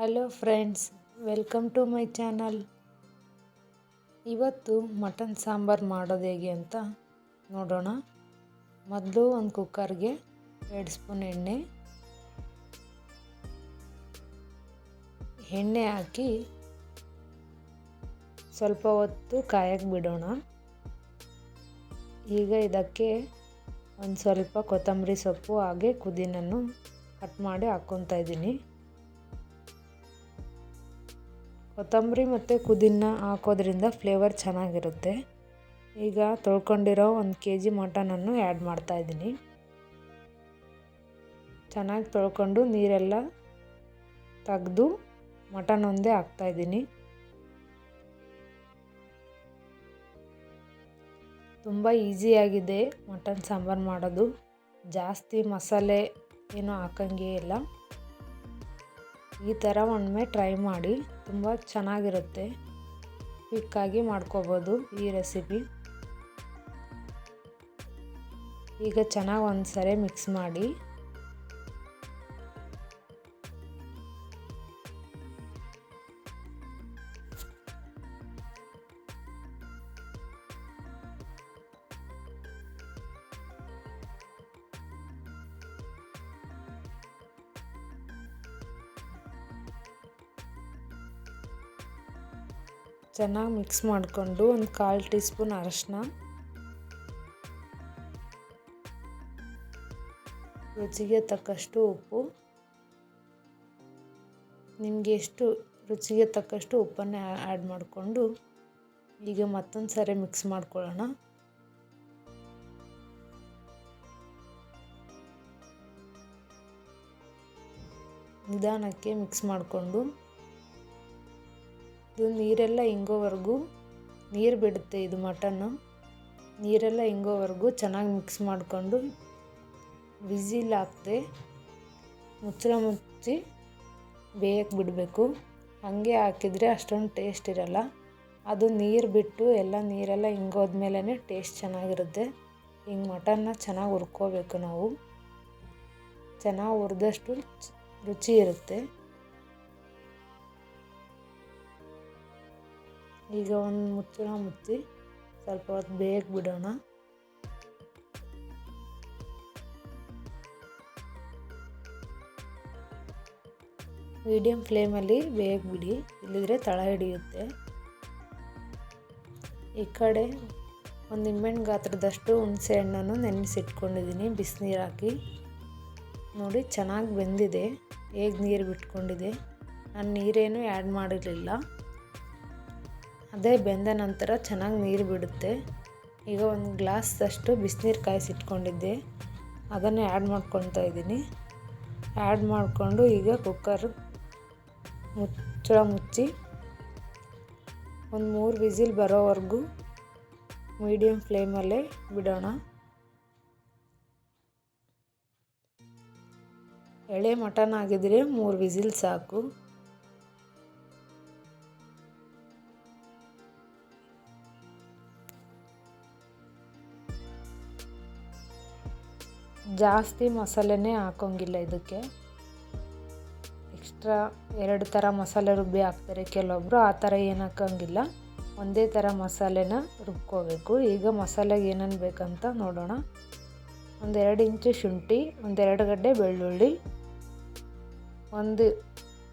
Hello friends welcome to my channel ಇವತ್ತು mutton sambar ಮಾಡೋದು ಹೇಗೆ ಅಂತ ನೋಡೋಣ. ಮೊದಲು ಒಂದು ಕುಕ್ಕರ್ಗೆ ಎರಡು ಸ್ಪೂನ್ ಎಣ್ಣೆ. ಎಣ್ಣೆ ಹಾಕಿ ಸ್ವಲ್ಪ ಹೊತ್ತು ಕಾಯಕ್ಕೆ ಬಿಡೋಣ. ಈಗ ಇದಕ್ಕೆ ಒಂದು ಸ್ವಲ್ಪ ಕೊತ್ತಂಬರಿ ಸೊಪ್ಪು ಹಾಗೆ ಪುದೀನನ್ನು ಕಟ್ ಮಾಡಿ ಹಾಕ್ಕೊತಾ ಇದ್ದೀನಿ. ಕೊತ್ತಂಬರಿ ಮತ್ತು ಪುದೀನ ಹಾಕೋದ್ರಿಂದ ಫ್ಲೇವರ್ ಚೆನ್ನಾಗಿರುತ್ತೆ. ಈಗ ತೊಳ್ಕೊಂಡಿರೋ ಒಂದು ಕೆ ಜಿ ಮಟನನ್ನು ಆ್ಯಡ್ ಮಾಡ್ತಾಯಿದ್ದೀನಿ ಚೆನ್ನಾಗಿ ತೊಳ್ಕೊಂಡು ನೀರೆಲ್ಲ ತೆಗೆದು ಮಟನ್ ಒಂದೇ ಹಾಕ್ತಾಯಿದ್ದೀನಿ ತುಂಬ ಈಸಿಯಾಗಿದೆ ಮಟನ್ ಸಾಂಬಾರು ಮಾಡೋದು. ಜಾಸ್ತಿ ಮಸಾಲೆ ಏನೂ ಹಾಕಂಗೇ ಇಲ್ಲ. ಈ ಥರ ಒಮ್ಮೆ ಟ್ರೈ ಮಾಡಿ. ತುಂಬ ಚೆನ್ನಾಗಿರುತ್ತೆ. ಕ್ವಿಕ್ಕಾಗಿ ಮಾಡ್ಕೋಬೋದು ಈ ರೆಸಿಪಿ. ಈಗ ಚೆನ್ನಾಗಿ ಒಂದು ಸರಿ ಮಿಕ್ಸ್ ಮಾಡಿ ಚೆನ್ನಾಗಿ ಮಿಕ್ಸ್ ಮಾಡಿಕೊಂಡು ಒಂದು ಕಾಲು ಟೀ ಸ್ಪೂನ್ ಅರಶಿನ. ರುಚಿಗೆ ತಕ್ಕಷ್ಟು ಉಪ್ಪು. ನಿಮಗೆ ಎಷ್ಟು ರುಚಿಗೆ ತಕ್ಕಷ್ಟು ಉಪ್ಪನ್ನೇ ಆ್ಯಡ್ ಮಾಡಿಕೊಂಡು ಈಗ ಮತ್ತೊಂದು ಸರಿ ಮಿಕ್ಸ್ ಮಾಡ್ಕೊಳ್ಳೋಣ. ನಿಧಾನಕ್ಕೆ ಮಿಕ್ಸ್ ಮಾಡಿಕೊಂಡು ಇದು ನೀರೆಲ್ಲ ಇಂಗೋವರೆಗೂ ನೀರು ಬಿಡುತ್ತೆ ಇದು ಮಟನ್ನು. ನೀರೆಲ್ಲ ಇಂಗೋವರೆಗೂ ಚೆನ್ನಾಗಿ ಮಿಕ್ಸ್ ಮಾಡಿಕೊಂಡು ವಿಸಿಲ್ ಹಾಕ್ದೆ ಮುಚ್ಚಳ ಮುಚ್ಚಿ ಬೇಯಕ್ಕೆ ಬಿಡಬೇಕು. ಹಾಗೆ ಹಾಕಿದರೆ ಅಷ್ಟೊಂದು ಟೇಸ್ಟ್ ಇರಲ್ಲ. ಅದು ನೀರು ಬಿಟ್ಟು ಎಲ್ಲ ನೀರೆಲ್ಲ ಹಿಂಗೋದ್ಮೇಲೆ ಟೇಸ್ಟ್ ಚೆನ್ನಾಗಿರುತ್ತೆ. ಹಿಂಗೆ ಮಟನ್ನ ಚೆನ್ನಾಗಿ ಹುರ್ಕೋಬೇಕು ನಾವು. ಚೆನ್ನಾಗಿ ಹುರಿದಷ್ಟು ರುಚಿ ಇರುತ್ತೆ. ಈಗ ಒಂದು ಮುಚ್ಚಳ ಮುಚ್ಚಿ ಸ್ವಲ್ಪ ಹೊತ್ತು ಬೇಗ ಬಿಡೋಣ. ಮೀಡಿಯಮ್ ಫ್ಲೇಮಲ್ಲಿ ಬೇಗ ಬಿಡಿ, ಇಲ್ಲಿದ್ರೆ ತಳ ಹಿಡಿಯುತ್ತೆ. ಈ ಕಡೆ ಒಂದು ನಿಂಬೆಹಣ್ಣು ಗಾತ್ರದಷ್ಟು ಹುಣಸೆ ಹಣ್ಣನ್ನು ನೆನೆಸಿಟ್ಕೊಂಡಿದ್ದೀನಿ ಬಿಸಿನೀರು ಹಾಕಿ. ನೋಡಿ ಚೆನ್ನಾಗಿ ಬೆಂದಿದೆ, ಹೇಗೆ ನೀರು ಬಿಟ್ಕೊಂಡಿದೆ. ನಾನು ನೀರೇನು ಆ್ಯಡ್ ಮಾಡಿರಲಿಲ್ಲ. ಅದೇ ಬೆಂದ ನಂತರ ಚೆನ್ನಾಗಿ ನೀರು ಬಿಡುತ್ತೆ. ಈಗ ಒಂದು ಗ್ಲಾಸ್ದಷ್ಟು ಬಿಸಿನೀರು ಕಾಯಿಸಿಟ್ಕೊಂಡಿದ್ದೆ ಅದನ್ನು ಆ್ಯಡ್ ಮಾಡ್ಕೊತಾ ಇದ್ದೀನಿ. ಆ್ಯಡ್ ಮಾಡಿಕೊಂಡು ಈಗ ಕುಕ್ಕರ್ ಮುಚ್ಚಳ ಮುಚ್ಚಿ ಒಂದು ಮೂರು ವಿಸಿಲ್ ಬರೋವರೆಗೂ ಮೀಡಿಯಮ್ ಫ್ಲೇಮಲ್ಲೇ ಬಿಡೋಣ. ಎಳೆ ಮಟನ್ ಆಗಿದ್ರೆ ಮೂರು ವಿಸಿಲ್ ಸಾಕು. ಜಾಸ್ತಿ ಮಸಾಲೆನೇ ಹಾಕೋಂಗಿಲ್ಲ ಇದಕ್ಕೆ. ಎಕ್ಸ್ಟ್ರಾ ಎರಡು ಥರ ಮಸಾಲೆ ರುಬ್ಬಿ ಹಾಕ್ತಾರೆ ಕೆಲವೊಬ್ಬರು ಆ ಥರ ಏನು ಹಾಕೋಂಗಿಲ್ಲ. ಒಂದೇ ಥರ ಮಸಾಲೆನ ರುಬ್ಕೋಬೇಕು. ಈಗ ಮಸಾಲೆಗೆ ಏನೇನು ಬೇಕಂತ ನೋಡೋಣ. ಒಂದೆರಡು ಇಂಚು ಶುಂಠಿ, ಒಂದೆರಡು ಗಡ್ಡೆ ಬೆಳ್ಳುಳ್ಳಿ, ಒಂದು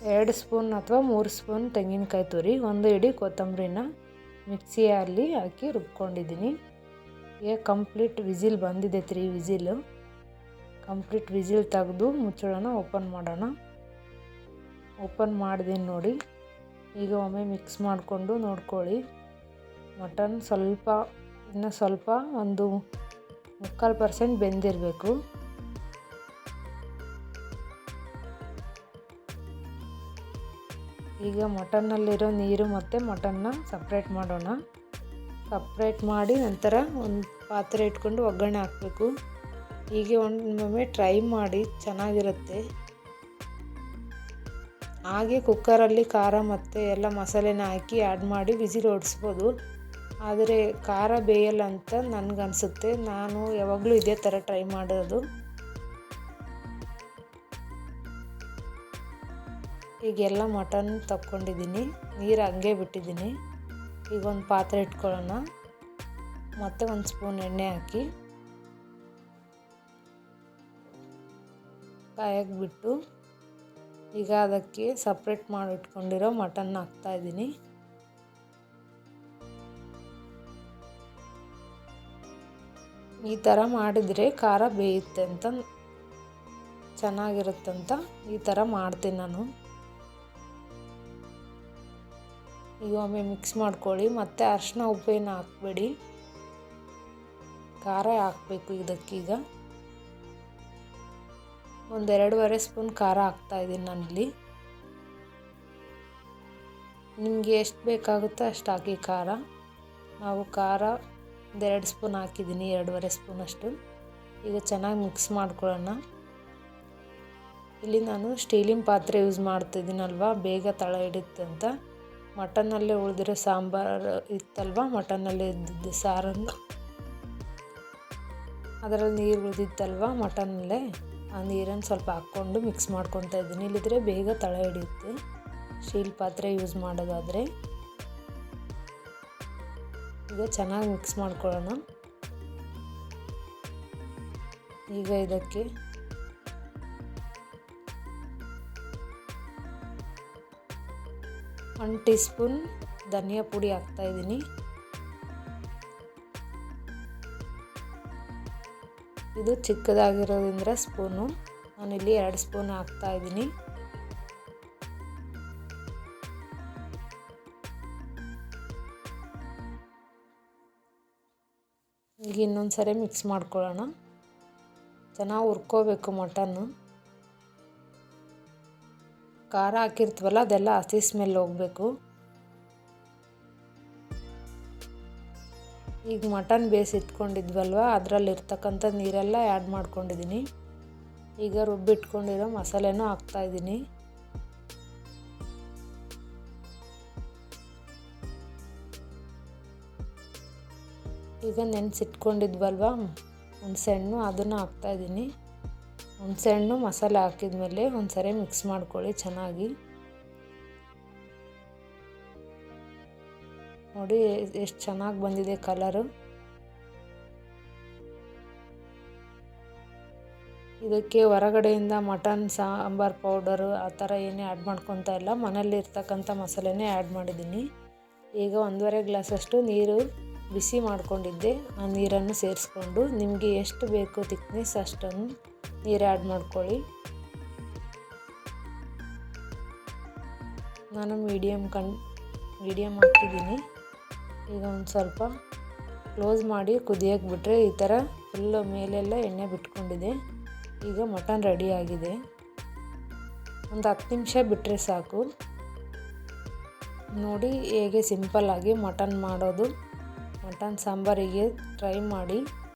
ಎರಡು ಸ್ಪೂನ್ ಅಥವಾ ಮೂರು ಸ್ಪೂನ್ ತೆಂಗಿನಕಾಯಿ ತುರಿ, ಒಂದು ಇಡಿ ಕೊತ್ತಂಬರಿನ ಮಿಕ್ಸಿಯಲ್ಲಿ ಹಾಕಿ ರುಬ್ಕೊಂಡಿದ್ದೀನಿ. ಈಗ ಕಂಪ್ಲೀಟ್ ವಿಸಿಲ್ ಬಂದಿದೆ ತ್ರೀ ವಿಸಿಲು. ಕಂಪ್ಲೀಟ್ ವಿಸಿಲ್ ತೆಗೆದು ಮುಚ್ಚಳನ ಓಪನ್ ಮಾಡೋಣ. ಓಪನ್ ಮಾಡಿದೀನಿ ನೋಡಿ. ಈಗ ಒಮ್ಮೆ ಮಿಕ್ಸ್ ಮಾಡಿಕೊಂಡು ನೋಡ್ಕೊಳ್ಳಿ. ಮಟನ್ ಸ್ವಲ್ಪ, ಇನ್ನು ಸ್ವಲ್ಪ ಒಂದು ಮುಕ್ಕಾಲು ಪರ್ಸೆಂಟ್ ಬೆಂದಿರಬೇಕು. ಈಗ ಮಟನ್ನಲ್ಲಿರೋ ನೀರು ಮತ್ತು ಮಟನ್ನ ಸಪ್ರೇಟ್ ಮಾಡೋಣ. ಸಪ್ರೇಟ್ ಮಾಡಿ ನಂತರ ಒಂದು ಪಾತ್ರೆ ಇಟ್ಕೊಂಡು ಒಗ್ಗರಣೆ ಹಾಕಬೇಕು. ಹೀಗೆ ಒಮ್ಮೊಮ್ಮೆ ಟ್ರೈ ಮಾಡಿ ಚೆನ್ನಾಗಿರುತ್ತೆ. ಹಾಗೆ ಕುಕ್ಕರಲ್ಲಿ ಖಾರ ಮತ್ತು ಎಲ್ಲ ಮಸಾಲೆನ ಹಾಕಿ ಆ್ಯಡ್ ಮಾಡಿ ವಿಸಿಲ್ ಓಡಿಸ್ಬೋದು. ಆದರೆ ಖಾರ ಬೇಯಲ್ಲ ಅಂತ ನನಗನ್ಸುತ್ತೆ. ನಾನು ಯಾವಾಗಲೂ ಇದೇ ಥರ ಟ್ರೈ ಮಾಡೋದು. ಈಗೆಲ್ಲ ಮಟನ್ ತಕ್ಕೊಂಡಿದ್ದೀನಿ. ನೀರು ಹಂಗೆ ಬಿಟ್ಟಿದ್ದೀನಿ. ಈಗ ಒಂದು ಪಾತ್ರೆ ಇಟ್ಕೊಳ್ಳೋಣ. ಮತ್ತು ಒಂದು ಸ್ಪೂನ್ ಎಣ್ಣೆ ಹಾಕಿ. ಕಾಯಕ್ಕೆ ಬಿಟ್ಟು ಈಗ ಅದಕ್ಕೆ ಸಪ್ರೇಟ್ ಮಾಡಿಟ್ಕೊಂಡಿರೋ ಮಟನ್ ಹಾಕ್ತಾಯಿದ್ದೀನಿ ಈ ಥರ ಮಾಡಿದರೆ ಖಾರ ಬೇಯುತ್ತೆ ಅಂತ ಚೆನ್ನಾಗಿರುತ್ತಂತ ಈ ಥರ ಮಾಡ್ತೀನಿ ನಾನು. ಈಗ ಒಮ್ಮೆ ಮಿಕ್ಸ್ ಮಾಡ್ಕೊಳ್ಳಿ, ಮತ್ತು ಅರಶಿನ ಉಪ್ಪೇನು ಹಾಕ್ಬೇಡಿ. ಖಾರ ಹಾಕಬೇಕು ಇದಕ್ಕೀಗ. ಒಂದು ಎರಡೂವರೆ ಸ್ಪೂನ್ ಖಾರ ಹಾಕ್ತಾಯಿದ್ದೀನಿ ನಾನಿಲ್ಲಿ. ನಿಮಗೆ ಎಷ್ಟು ಬೇಕಾಗುತ್ತೋ ಅಷ್ಟು ಹಾಕಿ ಖಾರ. ನಾವು ಖಾರ ಒಂದೆರಡು ಸ್ಪೂನ್ ಹಾಕಿದ್ದೀನಿ ಎರಡೂವರೆ ಸ್ಪೂನಷ್ಟು ಈಗ ಚೆನ್ನಾಗಿ ಮಿಕ್ಸ್ ಮಾಡ್ಕೊಳ್ಳೋಣ. ಇಲ್ಲಿ ನಾನು ಸ್ಟೀಲಿನ ಪಾತ್ರೆ ಯೂಸ್ ಮಾಡ್ತಿದ್ದೀನಲ್ವ ಬೇಗ ತಳ ಹಿಡಿಯುತ್ತೆ ಅಂತ. ಮಟನ್ನಲ್ಲೇ ಉಳಿದಿರೋ ಸಾಂಬಾರು ಇತ್ತಲ್ವ ಮಟನ್ನಲ್ಲೇ ಇದ್ದಿದ್ದು ಸಾರನ್ನು. ಅದರಲ್ಲಿ ನೀರು ಉಳಿದಿತ್ತಲ್ವ ಮಟನ್ನಲ್ಲೇ ಆ ನೀರನ್ನು ಸ್ವಲ್ಪ ಹಾಕ್ಕೊಂಡು ಮಿಕ್ಸ್ ಮಾಡ್ಕೊತಾ ಇದ್ದೀನಿ. ಇಲ್ಲಿದ್ರೆ ಬೇಗ ತಳ ಹಿಡಿಯುತ್ತೆ. ಸ್ಟೀಲ್ ಪಾತ್ರೆ ಯೂಸ್ ಮಾಡೋದಾದರೆ. ಈಗ ಚೆನ್ನಾಗಿ ಮಿಕ್ಸ್ ಮಾಡ್ಕೊಳ್ಳೋಣ. ಈಗ ಇದಕ್ಕೆ ಒನ್ ಟೀ ಸ್ಪೂನ್ ಧನಿಯಾ ಪುಡಿ ಹಾಕ್ತಾಯಿದ್ದೀನಿ ಇದು ಚಿಕ್ಕದಾಗಿರೋದ್ರಿಂದ ಸ್ಪೂನು. ನಾನಿಲ್ಲಿ ಎರಡು ಸ್ಪೂನ್ ಹಾಕ್ತಾ ಇದ್ದೀನಿ. ಈಗ ಇನ್ನೊಂದು ಸರಿ ಮಿಕ್ಸ್ ಮಾಡ್ಕೊಳ್ಳೋಣ. ಚೆನ್ನಾಗಿ ಹುರ್ಕೋಬೇಕು ಮಟನ್ನು. ಖಾರ ಹಾಕಿರ್ತೀವಲ್ಲ, ಅದೆಲ್ಲ ಹಸಿ ಸ್ಮೆಲ್ ಹೋಗಬೇಕು. ಈಗ ಮಟನ್ ಬೇಯಿಸಿಟ್ಕೊಂಡಿದ್ವಲ್ವ ಅದರಲ್ಲಿ ಇರ್ತಕ್ಕಂಥ ನೀರೆಲ್ಲ ಆ್ಯಡ್ ಮಾಡ್ಕೊಂಡಿದ್ದೀನಿ ಈಗ ರುಬ್ಬಿಟ್ಕೊಂಡಿರೋ ಮಸಾಲೆನೂ ಹಾಕ್ತಾಯಿದ್ದೀನಿ ಈಗ ನೆನೆಸಿಟ್ಕೊಂಡಿದ್ವಲ್ವ? ಹುಣಸೆಹಣ್ಣು ಅದನ್ನು ಹಾಕ್ತಾಯಿದ್ದೀನಿ ಹುಣಸೆಹಣ್ಣು ಮಸಾಲೆ ಹಾಕಿದ್ಮೇಲೆ ಒಂದು ಸರಿ ಮಿಕ್ಸ್ ಮಾಡ್ಕೊಳ್ಳಿ ಚೆನ್ನಾಗಿ. ನೋಡಿ ಎಷ್ಟು ಚೆನ್ನಾಗಿ ಬಂದಿದೆ ಕಲರು. ಇದಕ್ಕೆ ಹೊರಗಡೆಯಿಂದ ಮಟನ್, ಸಾಂಬಾರ್ ಪೌಡರು ಆ ಥರ ಏನೇ ಆ್ಯಡ್ ಮಾಡ್ಕೊತಾ ಇಲ್ಲ. ಮನೇಲಿ ಇರ್ತಕ್ಕಂಥ ಮಸಾಲೆನೇ ಆ್ಯಡ್ ಮಾಡಿದ್ದೀನಿ. ಈಗ ಒಂದೂವರೆ ಗ್ಲಾಸಷ್ಟು ನೀರು ಬಿಸಿ ಮಾಡಿಕೊಂಡಿದ್ದೆ. ಆ ನೀರನ್ನು ಸೇರಿಸ್ಕೊಂಡು ನಿಮಗೆ ಎಷ್ಟು ಬೇಕು ತಿಕ್ನೆಸ್ ಅಷ್ಟನ್ನು ನೀರು ಆ್ಯಡ್ ಮಾಡ್ಕೊಳ್ಳಿ. ನಾನು ಮೀಡಿಯಮ್ ಕಣ್ ಮೀಡಿಯಮ್ ಹಾಕಿದ್ದೀನಿ. ಈಗ ಒಂದು ಸ್ವಲ್ಪ ಕ್ಲೋಸ್ ಮಾಡಿ ಕುದಿಯೋಕೆ ಬಿಟ್ಟರೆ ಈ ಥರ ಫುಲ್ಲು ಮೇಲೆಲ್ಲ ಎಣ್ಣೆ ಬಿಟ್ಕೊಂಡಿದೆ. ಈಗ ಮಟನ್ ರೆಡಿ ಆಗಿದೆ. ಒಂದು ಹತ್ತು ನಿಮಿಷ ಬಿಟ್ಟರೆ ಸಾಕು. ನೋಡಿ ಹೇಗೆ ಸಿಂಪಲ್ಲಾಗಿ ಮಟನ್ ಮಾಡೋದು. ಮಟನ್ ಸಾಂಬಾರಿಗೆ ಟ್ರೈ ಮಾಡಿ.